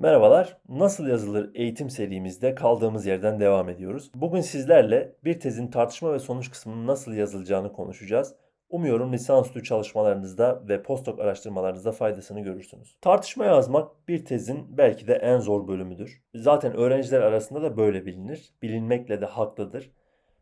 Merhabalar, Nasıl Yazılır eğitim serimizde kaldığımız yerden devam ediyoruz. Bugün sizlerle bir tezin tartışma ve sonuç kısmının nasıl yazılacağını konuşacağız. Umuyorum lisansüstü çalışmalarınızda ve postdoc araştırmalarınızda faydasını görürsünüz. Tartışma yazmak bir tezin belki de en zor bölümüdür. Zaten öğrenciler arasında da böyle bilinir. Bilinmekle de haklıdır.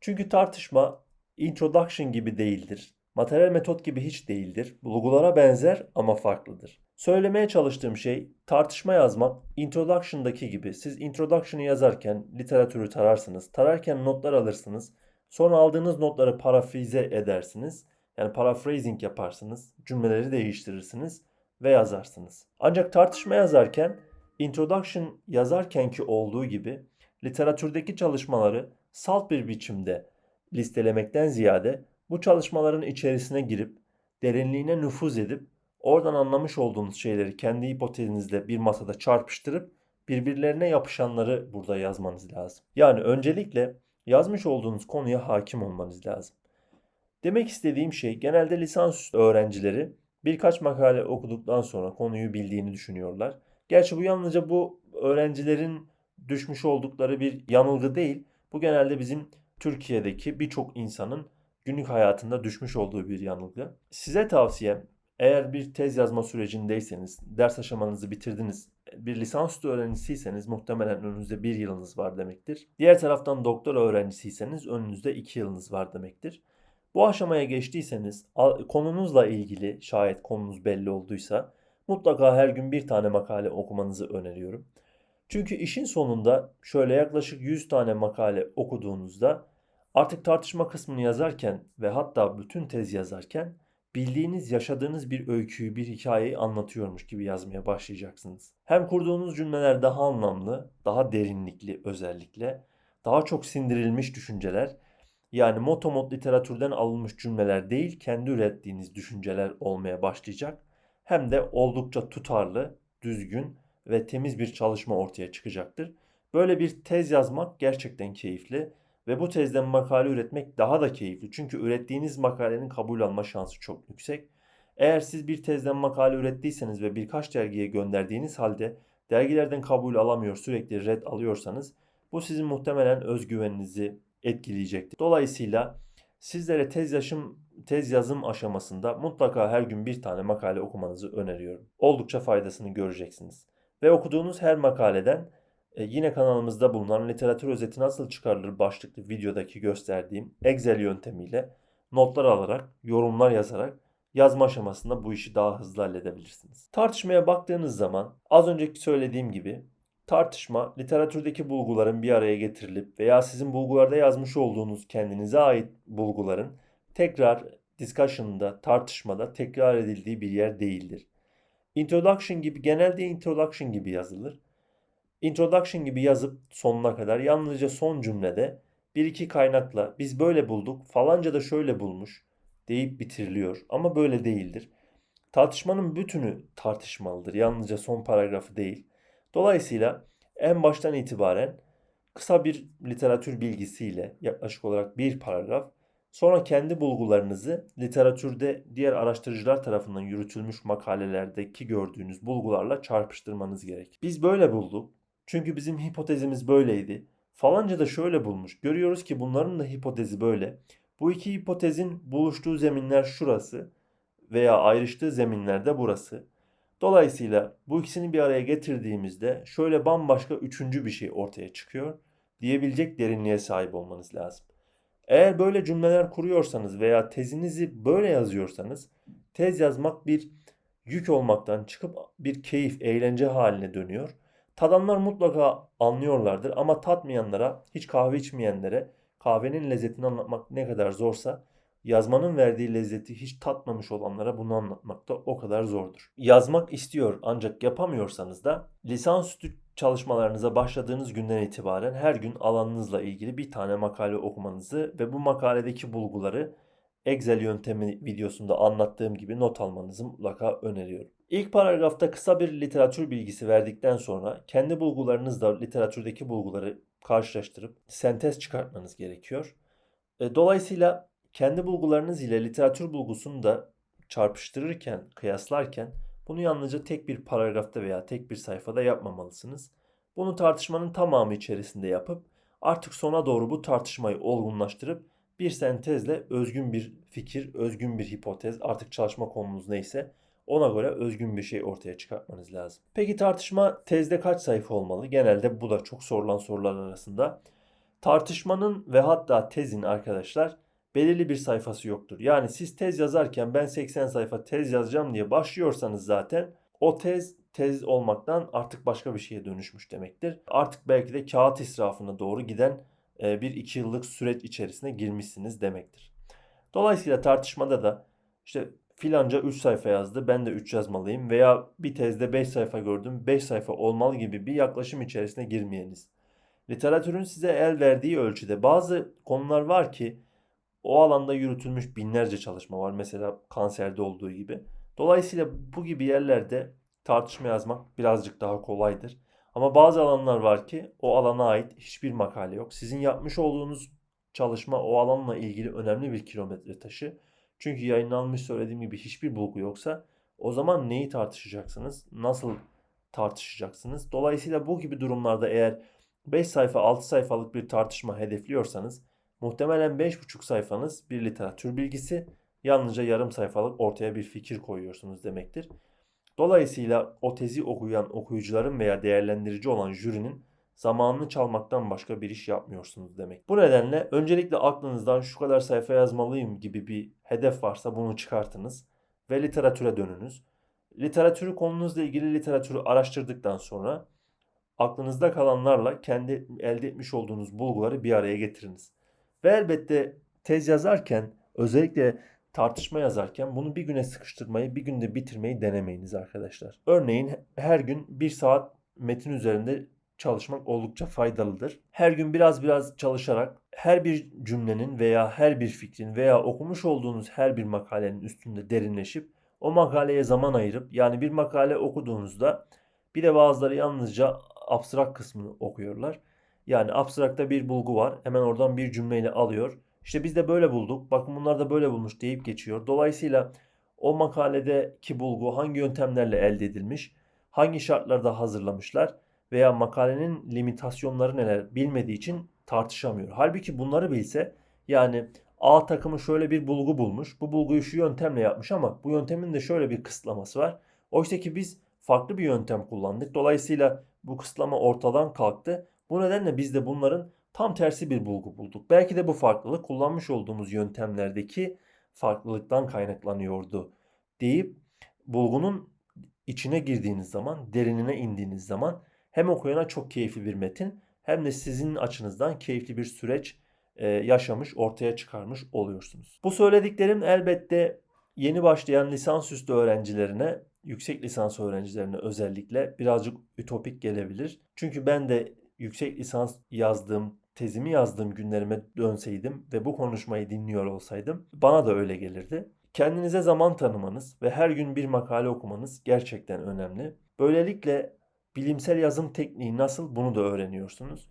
Çünkü tartışma introduction gibi değildir. Materyal metot gibi hiç değildir. Bulgulara benzer ama farklıdır. Söylemeye çalıştığım şey tartışma yazmak introduction'daki gibi. Siz introduction'ı yazarken literatürü tararsınız. Tararken notlar alırsınız. Sonra aldığınız notları parafrize edersiniz. Yani paraphrasing yaparsınız. Cümleleri değiştirirsiniz ve yazarsınız. Ancak tartışma yazarken introduction yazarkenki olduğu gibi literatürdeki çalışmaları salt bir biçimde listelemekten ziyade bu çalışmaların içerisine girip derinliğine nüfuz edip oradan anlamış olduğunuz şeyleri kendi hipotezinizle bir masada çarpıştırıp birbirlerine yapışanları burada yazmanız lazım. Yani öncelikle yazmış olduğunuz konuya hakim olmanız lazım. Demek istediğim şey genelde lisansüstü öğrencileri birkaç makale okuduktan sonra konuyu bildiğini düşünüyorlar. Gerçi bu yalnızca bu öğrencilerin düşmüş oldukları bir yanılgı değil. Bu genelde bizim Türkiye'deki birçok insanın günlük hayatında düşmüş olduğu bir yanılgı. Size tavsiyem eğer bir tez yazma sürecindeyseniz, ders aşamanızı bitirdiniz, bir lisansüstü öğrencisiyseniz muhtemelen önünüzde bir yılınız var demektir. Diğer taraftan doktora öğrencisiyseniz önünüzde iki yılınız var demektir. Bu aşamaya geçtiyseniz konunuzla ilgili şayet konunuz belli olduysa mutlaka her gün bir tane makale okumanızı öneriyorum. Çünkü işin sonunda şöyle yaklaşık 100 tane makale okuduğunuzda artık tartışma kısmını yazarken ve hatta bütün tez yazarken bildiğiniz, yaşadığınız bir öyküyü, bir hikayeyi anlatıyormuş gibi yazmaya başlayacaksınız. Hem kurduğunuz cümleler daha anlamlı, daha derinlikli özellikle, daha çok sindirilmiş düşünceler, yani motomot literatürden alınmış cümleler değil, kendi ürettiğiniz düşünceler olmaya başlayacak. Hem de oldukça tutarlı, düzgün ve temiz bir çalışma ortaya çıkacaktır. Böyle bir tez yazmak gerçekten keyifli ve bu tezden makale üretmek daha da keyifli. Çünkü ürettiğiniz makalenin kabul alma şansı çok yüksek. Eğer siz bir tezden makale ürettiyseniz ve birkaç dergiye gönderdiğiniz halde dergilerden kabul alamıyor, sürekli red alıyorsanız bu sizin muhtemelen özgüveninizi etkileyecektir. Dolayısıyla sizlere tez yaşım tez yazım aşamasında mutlaka her gün bir tane makale okumanızı öneriyorum. Oldukça faydasını göreceksiniz. Ve okuduğunuz her makaleden e, yine kanalımızda bulunan literatür özeti nasıl çıkarılır başlıklı videodaki gösterdiğim Excel yöntemiyle notlar alarak, yorumlar yazarak yazma aşamasında bu işi daha hızlı halledebilirsiniz. Tartışmaya baktığınız zaman az önceki söylediğim gibi tartışma literatürdeki bulguların bir araya getirilip veya sizin bulgularda yazmış olduğunuz kendinize ait bulguların tekrar discussion'da, tartışmada tekrar edildiği bir yer değildir. Introduction gibi genelde introduction gibi yazılır. Introduction gibi yazıp sonuna kadar yalnızca son cümlede bir iki kaynakla biz böyle bulduk falanca da şöyle bulmuş deyip bitiriliyor ama böyle değildir. Tartışmanın bütünü tartışmalıdır. Yalnızca son paragrafı değil. Dolayısıyla en baştan itibaren kısa bir literatür bilgisiyle yaklaşık olarak bir paragraf sonra kendi bulgularınızı literatürde diğer araştırıcılar tarafından yürütülmüş makalelerdeki gördüğünüz bulgularla çarpıştırmanız gerek. Biz böyle bulduk. Çünkü bizim hipotezimiz böyleydi. Falanca da şöyle bulmuş. Görüyoruz ki bunların da hipotezi böyle. Bu iki hipotezin buluştuğu zeminler şurası veya ayrıştığı zeminler de burası. Dolayısıyla bu ikisini bir araya getirdiğimizde şöyle bambaşka üçüncü bir şey ortaya çıkıyor diyebilecek derinliğe sahip olmanız lazım. Eğer böyle cümleler kuruyorsanız veya tezinizi böyle yazıyorsanız tez yazmak bir yük olmaktan çıkıp bir keyif, eğlence haline dönüyor. Tadanlar mutlaka anlıyorlardır ama tatmayanlara, hiç kahve içmeyenlere kahvenin lezzetini anlatmak ne kadar zorsa yazmanın verdiği lezzeti hiç tatmamış olanlara bunu anlatmak da o kadar zordur. Yazmak istiyor ancak yapamıyorsanız da lisansüstü çalışmalarınıza başladığınız günden itibaren her gün alanınızla ilgili bir tane makale okumanızı ve bu makaledeki bulguları Excel yöntemi videosunda anlattığım gibi not almanızı mutlaka öneriyorum. İlk paragrafta kısa bir literatür bilgisi verdikten sonra kendi bulgularınızla literatürdeki bulguları karşılaştırıp sentez çıkartmanız gerekiyor. E, dolayısıyla kendi bulgularınız ile literatür bulgusunu da çarpıştırırken, kıyaslarken Bunu yalnızca tek bir paragrafta veya tek bir sayfada yapmamalısınız. Bunu tartışmanın tamamı içerisinde yapıp artık sona doğru bu tartışmayı olgunlaştırıp bir sentezle özgün bir fikir, özgün bir hipotez, artık çalışma konunuz neyse ona göre özgün bir şey ortaya çıkartmanız lazım. Peki tartışma tezde kaç sayfa olmalı? Genelde bu da çok sorulan sorular arasında. Tartışmanın ve hatta tezin arkadaşlar belirli bir sayfası yoktur. Yani siz tez yazarken ben 80 sayfa tez yazacağım diye başlıyorsanız zaten o tez tez olmaktan artık başka bir şeye dönüşmüş demektir. Artık belki de kağıt israfına doğru giden e, bir iki yıllık süreç içerisine girmişsiniz demektir. Dolayısıyla tartışmada da işte filanca 3 sayfa yazdı ben de 3 yazmalıyım veya bir tezde 5 sayfa gördüm 5 sayfa olmalı gibi bir yaklaşım içerisine girmeyeniz. Literatürün size el verdiği ölçüde bazı konular var ki o alanda yürütülmüş binlerce çalışma var. Mesela kanserde olduğu gibi. Dolayısıyla bu gibi yerlerde tartışma yazmak birazcık daha kolaydır. Ama bazı alanlar var ki o alana ait hiçbir makale yok. Sizin yapmış olduğunuz çalışma o alanla ilgili önemli bir kilometre taşı. Çünkü yayınlanmış söylediğim gibi hiçbir bulgu yoksa o zaman neyi tartışacaksınız? Nasıl tartışacaksınız? Dolayısıyla bu gibi durumlarda eğer 5 sayfa 6 sayfalık bir tartışma hedefliyorsanız muhtemelen 5,5 sayfanız bir literatür bilgisi yalnızca yarım sayfalık ortaya bir fikir koyuyorsunuz demektir. Dolayısıyla o tezi okuyan okuyucuların veya değerlendirici olan jürinin zamanını çalmaktan başka bir iş yapmıyorsunuz demek. Bu nedenle öncelikle aklınızdan şu kadar sayfa yazmalıyım gibi bir hedef varsa bunu çıkartınız ve literatüre dönünüz. Literatürü konunuzla ilgili literatürü araştırdıktan sonra aklınızda kalanlarla kendi elde etmiş olduğunuz bulguları bir araya getiriniz. Ve elbette tez yazarken özellikle tartışma yazarken bunu bir güne sıkıştırmayı, bir günde bitirmeyi denemeyiniz arkadaşlar. Örneğin her gün bir saat metin üzerinde çalışmak oldukça faydalıdır. Her gün biraz biraz çalışarak her bir cümlenin veya her bir fikrin veya okumuş olduğunuz her bir makalenin üstünde derinleşip o makaleye zaman ayırıp yani bir makale okuduğunuzda bir de bazıları yalnızca abstrak kısmını okuyorlar. Yani abstrakta bir bulgu var. Hemen oradan bir cümleyle alıyor. İşte biz de böyle bulduk. Bakın bunlar da böyle bulmuş deyip geçiyor. Dolayısıyla o makaledeki bulgu hangi yöntemlerle elde edilmiş, hangi şartlarda hazırlamışlar veya makalenin limitasyonları neler bilmediği için tartışamıyor. Halbuki bunları bilse yani A takımı şöyle bir bulgu bulmuş. Bu bulguyu şu yöntemle yapmış ama bu yöntemin de şöyle bir kısıtlaması var. Oysa ki biz farklı bir yöntem kullandık. Dolayısıyla bu kısıtlama ortadan kalktı. Bu nedenle biz de bunların tam tersi bir bulgu bulduk. Belki de bu farklılık kullanmış olduğumuz yöntemlerdeki farklılıktan kaynaklanıyordu deyip bulgunun içine girdiğiniz zaman, derinine indiğiniz zaman hem okuyana çok keyifli bir metin hem de sizin açınızdan keyifli bir süreç e, yaşamış, ortaya çıkarmış oluyorsunuz. Bu söylediklerim elbette yeni başlayan lisansüstü öğrencilerine, yüksek lisans öğrencilerine özellikle birazcık ütopik gelebilir. Çünkü ben de yüksek lisans yazdığım, tezimi yazdığım günlerime dönseydim ve bu konuşmayı dinliyor olsaydım bana da öyle gelirdi. Kendinize zaman tanımanız ve her gün bir makale okumanız gerçekten önemli. Böylelikle bilimsel yazım tekniği nasıl bunu da öğreniyorsunuz.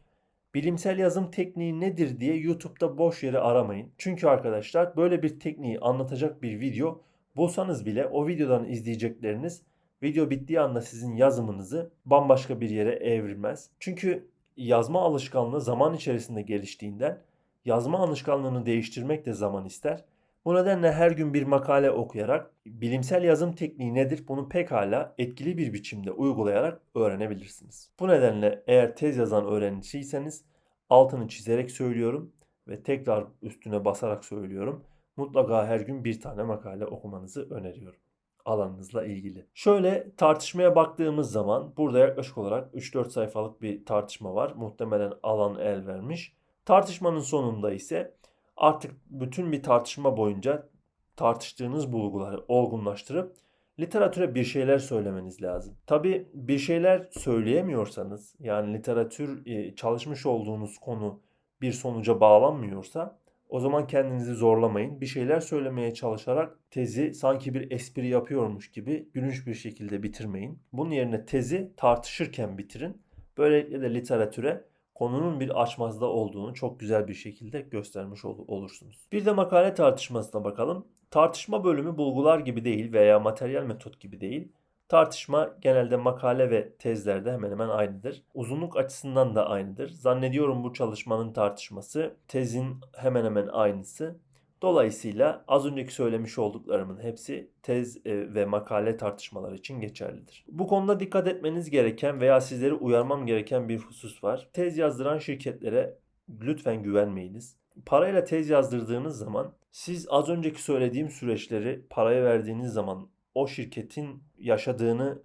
Bilimsel yazım tekniği nedir diye YouTube'da boş yere aramayın. Çünkü arkadaşlar böyle bir tekniği anlatacak bir video bulsanız bile o videodan izleyecekleriniz video bittiği anda sizin yazımınızı bambaşka bir yere evrilmez. Çünkü yazma alışkanlığı zaman içerisinde geliştiğinden yazma alışkanlığını değiştirmek de zaman ister. Bu nedenle her gün bir makale okuyarak bilimsel yazım tekniği nedir bunu pekala etkili bir biçimde uygulayarak öğrenebilirsiniz. Bu nedenle eğer tez yazan öğreniciyseniz altını çizerek söylüyorum ve tekrar üstüne basarak söylüyorum. Mutlaka her gün bir tane makale okumanızı öneriyorum alanınızla ilgili. Şöyle tartışmaya baktığımız zaman burada yaklaşık olarak 3-4 sayfalık bir tartışma var. Muhtemelen alan el vermiş. Tartışmanın sonunda ise artık bütün bir tartışma boyunca tartıştığınız bulguları olgunlaştırıp literatüre bir şeyler söylemeniz lazım. Tabi bir şeyler söyleyemiyorsanız yani literatür e, çalışmış olduğunuz konu bir sonuca bağlanmıyorsa o zaman kendinizi zorlamayın. Bir şeyler söylemeye çalışarak tezi sanki bir espri yapıyormuş gibi gülünç bir şekilde bitirmeyin. Bunun yerine tezi tartışırken bitirin. Böylelikle de literatüre konunun bir açmazda olduğunu çok güzel bir şekilde göstermiş ol- olursunuz. Bir de makale tartışmasına bakalım. Tartışma bölümü bulgular gibi değil veya materyal metot gibi değil. Tartışma genelde makale ve tezlerde hemen hemen aynıdır. Uzunluk açısından da aynıdır. Zannediyorum bu çalışmanın tartışması tezin hemen hemen aynısı. Dolayısıyla az önceki söylemiş olduklarımın hepsi tez e, ve makale tartışmaları için geçerlidir. Bu konuda dikkat etmeniz gereken veya sizleri uyarmam gereken bir husus var. Tez yazdıran şirketlere lütfen güvenmeyiniz. Parayla tez yazdırdığınız zaman siz az önceki söylediğim süreçleri paraya verdiğiniz zaman o şirketin yaşadığını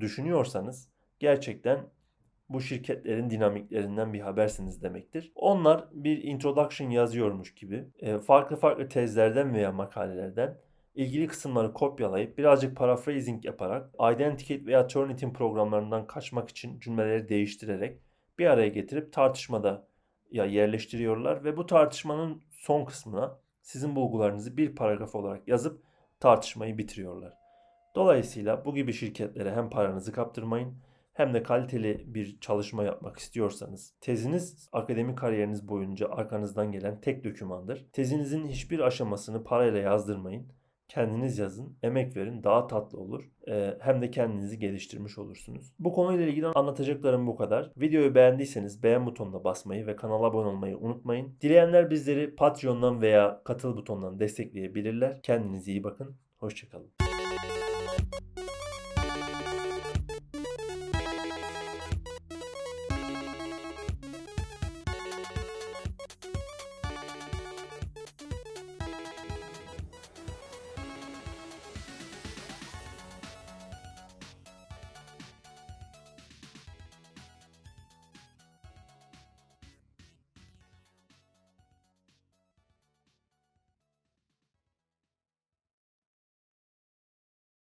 düşünüyorsanız gerçekten bu şirketlerin dinamiklerinden bir habersiniz demektir. Onlar bir introduction yazıyormuş gibi e, farklı farklı tezlerden veya makalelerden ilgili kısımları kopyalayıp birazcık paraphrasing yaparak Identicate veya Turnitin programlarından kaçmak için cümleleri değiştirerek bir araya getirip tartışmada ya yerleştiriyorlar ve bu tartışmanın son kısmına sizin bulgularınızı bir paragraf olarak yazıp tartışmayı bitiriyorlar. Dolayısıyla bu gibi şirketlere hem paranızı kaptırmayın hem de kaliteli bir çalışma yapmak istiyorsanız teziniz akademik kariyeriniz boyunca arkanızdan gelen tek dokümandır. Tezinizin hiçbir aşamasını parayla yazdırmayın. Kendiniz yazın, emek verin, daha tatlı olur. Ee, hem de kendinizi geliştirmiş olursunuz. Bu konuyla ilgili anlatacaklarım bu kadar. Videoyu beğendiyseniz beğen butonuna basmayı ve kanala abone olmayı unutmayın. Dileyenler bizleri Patreon'dan veya katıl butonundan destekleyebilirler. Kendinize iyi bakın. Hoşçakalın.